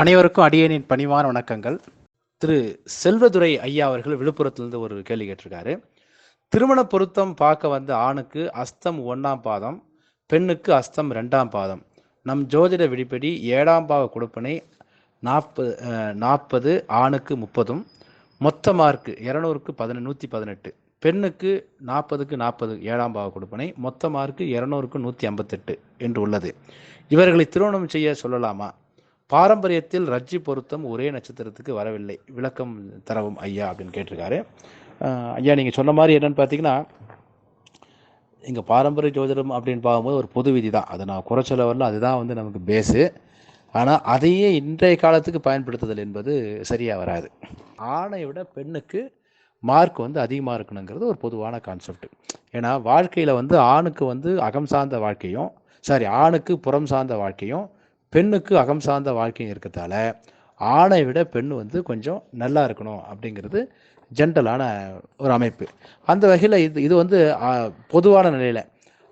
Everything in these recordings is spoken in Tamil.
அனைவருக்கும் அடியனின் பணிவான வணக்கங்கள். திரு செல்வதுரை ஐயா அவர்கள் விழுப்புரத்திலிருந்து ஒரு கேள்வி கேட்டிருக்காரு. திருமண பொருத்தம் பார்க்க வந்த ஆணுக்கு அஸ்தம் ஒன்றாம் பாதம் பெண்ணுக்கு அஸ்தம் ரெண்டாம் பாதம். நம் ஜோதிட விடிப்படி ஏழாம் பாவ கொடுப்பனை நாற்பது நாற்பது ஆணுக்கு முப்பதும் மொத்த மார்க்கு இரநூறுக்கு பதின நூற்றி பதினெட்டு. பெண்ணுக்கு நாற்பதுக்கு நாற்பது ஏழாம் பாவ கொடுப்பனை மொத்த மார்க்கு இரநூறுக்கு நூற்றி ஐம்பத்தெட்டு என்று உள்ளது. இவர்களை திருமணம் செய்ய சொல்லலாமா? பாரம்பரியத்தில் ரஜ்ஜி பொருத்தம் ஒரே நட்சத்திரத்துக்கு வரவில்லை. விளக்கம் தரவும் ஐயா அப்படின்னு கேட்டிருக்காரு. ஐயா நீங்கள் சொன்ன மாதிரி என்னன்னு பார்த்தீங்கன்னா இங்கே பாரம்பரிய ஜோதிடம் அப்படின்னு பார்க்கும்போது ஒரு பொது விதி தான். அதை நான் குறைச்சல வரல அதுதான் வந்து நமக்கு பேஸு ஆனால் அதையே இன்றைய காலத்துக்கு பயன்படுத்துதல் என்பது சரியாக வராது. ஆணை விட பெண்ணுக்கு மார்க் வந்து அதிகமாக இருக்கணுங்கிறது ஒரு பொதுவான கான்செப்ட் ஏன்னா வாழ்க்கையில் வந்து ஆணுக்கு வந்து அகம் சார்ந்த வாழ்க்கையும் சாரி ஆணுக்கு புறம் சார்ந்த வாழ்க்கையும் பெண்ணுக்கு அகம் சார்ந்த வாழ்க்கையும் இருக்கிறதால ஆணை விட பெண் வந்து கொஞ்சம் நல்லா இருக்கணும் அப்படிங்கிறது ஜென்ரலான ஒரு அமைப்பு. அந்த வகையில் இது இது வந்து பொதுவான நிலையில்.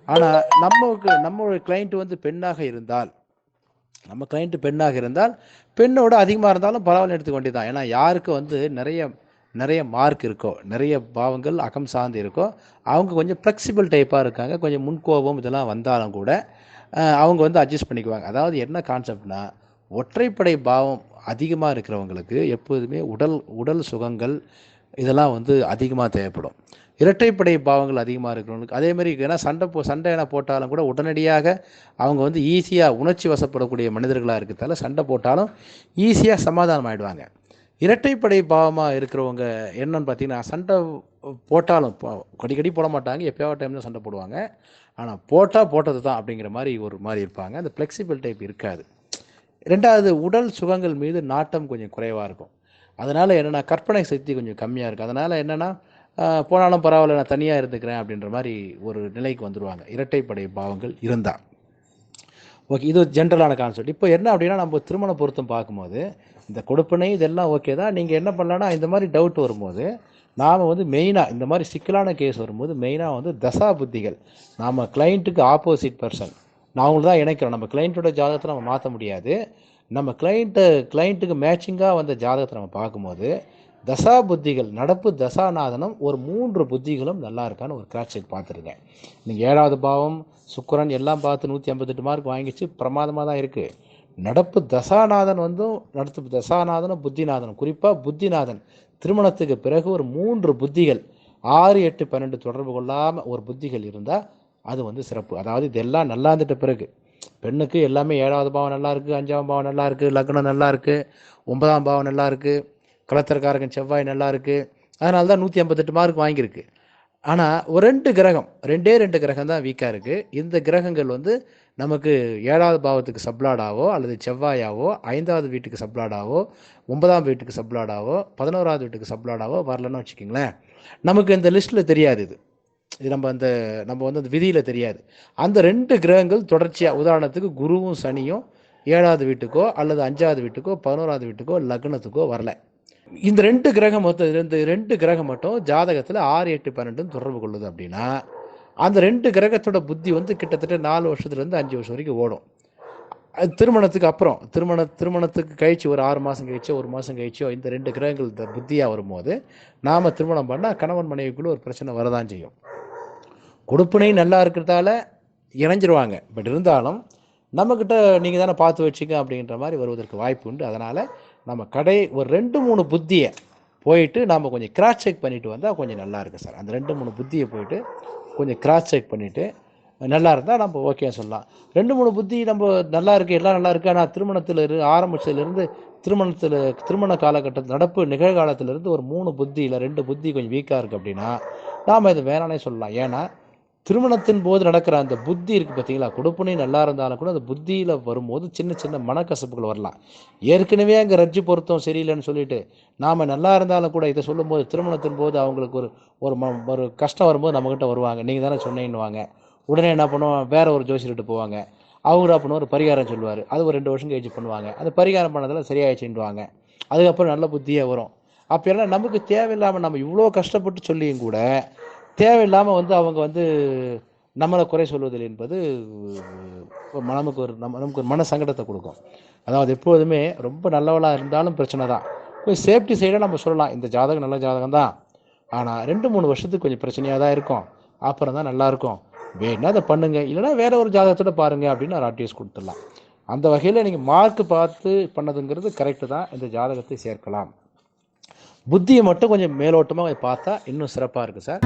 ஆனால் நமக்கு நம்ம கிளைண்ட் வந்து பெண்ணாக இருந்தால் நம்ம கிளைண்ட் பெண்ணாக இருந்தால் பெண்ணோட அதிகமாக இருந்தாலும் பரவாயில்ல எடுத்துக்க தான் ஏன்னா யாருக்கு வந்து நிறைய நிறைய மார்க் இருக்கோ நிறைய பாவங்கள் அகம் சார்ந்து இருக்கோ அவங்க கொஞ்சம் ஃப்ளெக்சிபிள் டைப்பாக இருக்காங்க. கொஞ்சம் முன்கோபம் இதெல்லாம் வந்தாலும் கூட அவங்க வந்து அட்ஜஸ்ட் பண்ணிக்குவாங்க. அதாவது என்ன கான்செப்ட்னா ஒற்றைப்படை பாவம் அதிகமாக இருக்கிறவங்களுக்கு எப்போதுமே உடல் உடல் சுகங்கள் இதெல்லாம் வந்து அதிகமாக தேவைப்படும். இரட்டைப்படை பாவங்கள் அதிகமாக இருக்கிறவங்களுக்கு அதே மாதிரி ஏன்னா சண்டை போ சண்டை என போட்டாலும் கூட உடனடியாக அவங்க வந்து ஈஸியாக உணர்ச்சி வசப்படக்கூடிய மனிதர்களாக இருக்கிறதால சண்டை போட்டாலும் ஈஸியாக சமாதானம் ஆகிடுவாங்க இரட்டைப்படை பாவமாக இருக்கிறவங்க என்னன்னு பார்த்தீங்கன்னா சண்டை போட்டாலும் கடிக்கடி அடிக்கடி போட மாட்டாங்க எப்பயாவது டைமில் சண்டை போடுவாங்க. ஆனால் போட்டால் போட்டது தான் அப்படிங்கிற மாதிரி ஒரு மாதிரி இருப்பாங்க. அந்த ஃப்ளெக்சிபிள் டைப் இருக்காது. ரெண்டாவது உடல் சுகங்கள் மீது நாட்டம் கொஞ்சம் குறைவாக இருக்கும். அதனால் என்னென்னா கற்பனை சக்தி கொஞ்சம் கம்மியாக இருக்கும். அதனால் என்னென்னா போனாலும் பரவாயில்ல நான் தனியாக இருந்துக்கிறேன் அப்படின்ற மாதிரி ஒரு நிலைக்கு வந்துடுவாங்க இரட்டைப்படை பாவங்கள் இருந்தால் ஓகே இது ஜென்ரலான கான்செப்ட் இப்போ என்ன அப்படின்னா நம்ம திருமண பொருத்தம் பார்க்கும்போது இந்த கொடுப்பனை இதெல்லாம் ஓகே தான். நீங்கள் என்ன பண்ணலான்னா இந்த மாதிரி டவுட் வரும்போது நாம் வந்து மெயினாக இந்த மாதிரி சிக்கலான கேஸ் வரும்போது மெயினாக வந்து தசா புத்திகள். நாம் கிளைண்ட்டுக்கு ஆப்போசிட் பர்சன் நான் அவங்கள தான் இணைக்கிறோம் நம்ம கிளைண்ட்டோட ஜாதகத்தை நம்ம மாற்ற முடியாது. நம்ம கிளைண்ட்டு கிளைண்ட்டுக்கு மேட்சிங்காக வந்த ஜாதகத்தை நம்ம பார்க்கும்போது தசா புத்திகள் நடப்பு தசாநாதனம் ஒரு மூன்று புத்திகளும் நல்லா இருக்கான்னு ஒரு கிராஸ் செக் பார்த்துருங்க நீங்கள் ஏழாவது பாவம் சுக்கரன் எல்லாம் பார்த்து நூற்றி ஐம்பத்தெட்டு மார்க் வாங்கிச்சு பிரமாதமாக தான் இருக்குது நடப்பு தசாநாதன் வந்தும் நடப்பு தசாநாதனும் புத்திநாதனும். குறிப்பாக புத்திநாதன் திருமணத்துக்கு பிறகு ஒரு மூன்று புத்திகள் ஆறு எட்டு பன்னெண்டு தொடர்பு கொள்ளாமல் ஒரு புத்திகள் இருந்தால் அது வந்து சிறப்பு. அதாவது இதெல்லாம் நல்லா இருந்துட்ட பிறகு பெண்ணுக்கு எல்லாமே ஏழாவது பாவம் நல்லா இருக்குது அஞ்சாம் பாவம் நல்லா இருக்குது லக்னம் நல்லா இருக்குது ஒன்பதாம் பாவம் நல்லா இருக்குது கலத்திரக்காரகன் செவ்வாய் நல்லா இருக்குது அதனால தான் நூற்றி ஐம்பத்தெட்டு மார்க் வாங்கியிருக்கு. ஆனால் ஒரு ரெண்டு கிரகம் ரெண்டே ரெண்டு கிரகம் தான் வீக்காக இருக்குது இந்த கிரகங்கள் வந்து நமக்கு ஏழாவது பாவத்துக்கு சப்ளாடாவோ அல்லது செவ்வாயாவோ ஐந்தாவது வீட்டுக்கு சப்ளாடாவோ ஒன்பதாம் வீட்டுக்கு சப்ளாடாவோ பதினோராவது வீட்டுக்கு சப்ளாடாவோ வரலன்னு வச்சுக்கிங்களேன். நமக்கு இந்த லிஸ்ட்டில் தெரியாது இது. இது நம்ம அந்த நம்ம வந்து அந்த விதியில் தெரியாது. அந்த ரெண்டு கிரகங்கள் தொடர்ச்சியாக உதாரணத்துக்கு குருவும் சனியும் ஏழாவது வீட்டுக்கோ அல்லது அஞ்சாவது வீட்டுக்கோ பதினோராவது வீட்டுக்கோ லக்னத்துக்கோ வரல. இந்த ரெண்டு கிரகம் மொத்தம் இந்த ரெண்டு கிரகம் மட்டும் ஜாதகத்தில் ஆறு எட்டு பன்னெண்டுன்னு தொடர்பு கொள்ளுது அப்படின்னா அந்த ரெண்டு கிரகத்தோட புத்தி வந்து கிட்டத்தட்ட நாலு வருஷத்துலேருந்து அஞ்சு வருஷம் வரைக்கும் ஓடும். அது திருமணத்துக்கு அப்புறம் திருமண திருமணத்துக்கு கழிச்சு ஒரு ஆறு மாதம் கழிச்சோ ஒரு மாதம் கழிச்சோ இந்த ரெண்டு கிரகங்கள் இந்த புத்தியாக வரும்போது நாம் திருமணம் பண்ணால் கணவன் மனைவிக்குள்ளே ஒரு பிரச்சனை வரதான் செய்யும். கொடுப்பினை நல்லா இருக்கிறதால இணைஞ்சிருவாங்க. பட் இருந்தாலும் நம்மக்கிட்ட நீங்கள் தானே பார்த்து வச்சுக்க அப்படின்ற மாதிரி வருவதற்கு வாய்ப்பு உண்டு. அதனால் நம்ம கடை ஒரு ரெண்டு மூணு புத்தியை போயிட்டு நாம் கொஞ்சம் கிராஸ் செக் பண்ணிட்டு வந்தால் கொஞ்சம் நல்லாயிருக்கு சார். அந்த ரெண்டு மூணு புத்தியை போயிட்டு கொஞ்சம் கிராஸ் செக் பண்ணிவிட்டு நல்லா இருந்தால் நம்ம ஓகே சொல்லலாம். ரெண்டு மூணு புத்தி நம்ம நல்லா இருக்குது எல்லாம் நல்லா இருக்குது ஆனால் திருமணத்தில் இரு ஆரம்பிச்சதுலேருந்து திருமணத்தில் திருமண காலகட்டத்தில் நடப்பு நிகழ்காலத்திலிருந்து ஒரு மூணு புத்தி இல்லை ரெண்டு புத்தி கொஞ்சம் வீக்காக இருக்குது அப்படின்னா நாம் இது வேணானே சொல்லலாம். ஏன்னா திருமணத்தின் போது நடக்கிற அந்த புத்தி இருக்குது பார்த்தீங்களா கொடுப்பனே நல்லா இருந்தாலும் கூட அந்த புத்தியில் வரும்போது சின்ன சின்ன மனக்கசப்புகள் வரலாம். ஏற்கனவே அங்கே ரஜ்ஜி பொருத்தம் சரியில்லைன்னு சொல்லிட்டு நாம் நல்லா இருந்தாலும் கூட இதை சொல்லும்போது திருமணத்தின் போது அவங்களுக்கு ஒரு ஒரு ம ஒரு கஷ்டம் வரும்போது நம்மக்கிட்ட வருவாங்க. நீங்கள் தானே சொன்னேன்னுவாங்க. உடனே என்ன பண்ணுவோம் வேற ஒரு ஜோசியர்கிட்ட போவாங்க. அவங்க என்ன ஒரு பரிகாரம் சொல்லுவார். அது ஒரு ரெண்டு வருஷம் கழிச்சு பண்ணுவாங்க. அந்த பரிகாரம் பண்ணதில் சரியாயிடுச்சுன்னுவாங்க. அதுக்கப்புறம் நல்ல புத்தியே வரும். அப்போ எல்லாம் நமக்கு தேவையில்லாமல் நம்ம இவ்வளோ கஷ்டப்பட்டு சொல்லியும் கூட தேவையில்லாமல் வந்து அவங்க வந்து நம்மளை குறை சொல்வதில்லை என்பது நமக்கு ஒரு நம்ம நமக்கு ஒரு மன சங்கடத்தை கொடுக்கும். அதாவது எப்போதுமே ரொம்ப நல்லவளாக இருந்தாலும் பிரச்சனை தான். கொஞ்சம் சேஃப்டி சைடாக நம்ம சொல்லலாம். இந்த ஜாதகம் நல்ல ஜாதகம் தான். ஆனால் ரெண்டு மூணு வருஷத்துக்கு கொஞ்சம் பிரச்சனையாக தான் இருக்கும். அப்புறம் தான் நல்லாயிருக்கும் வேணா அதை பண்ணுங்கள் இல்லைன்னா வேறு ஒரு ஜாதகத்தோட பாருங்க அப்படின்னு நான் அட்வைஸ் கொடுத்துடலாம். அந்த வகையில் நீங்கள் மார்க் பார்த்து பண்ணதுங்கிறது கரெக்டு தான். இந்த ஜாதகத்தை சேர்க்கலாம். புத்தியை மட்டும் கொஞ்சம் மேலோட்டமாக பார்த்தா இன்னும் சிறப்பாக இருக்குது சார்.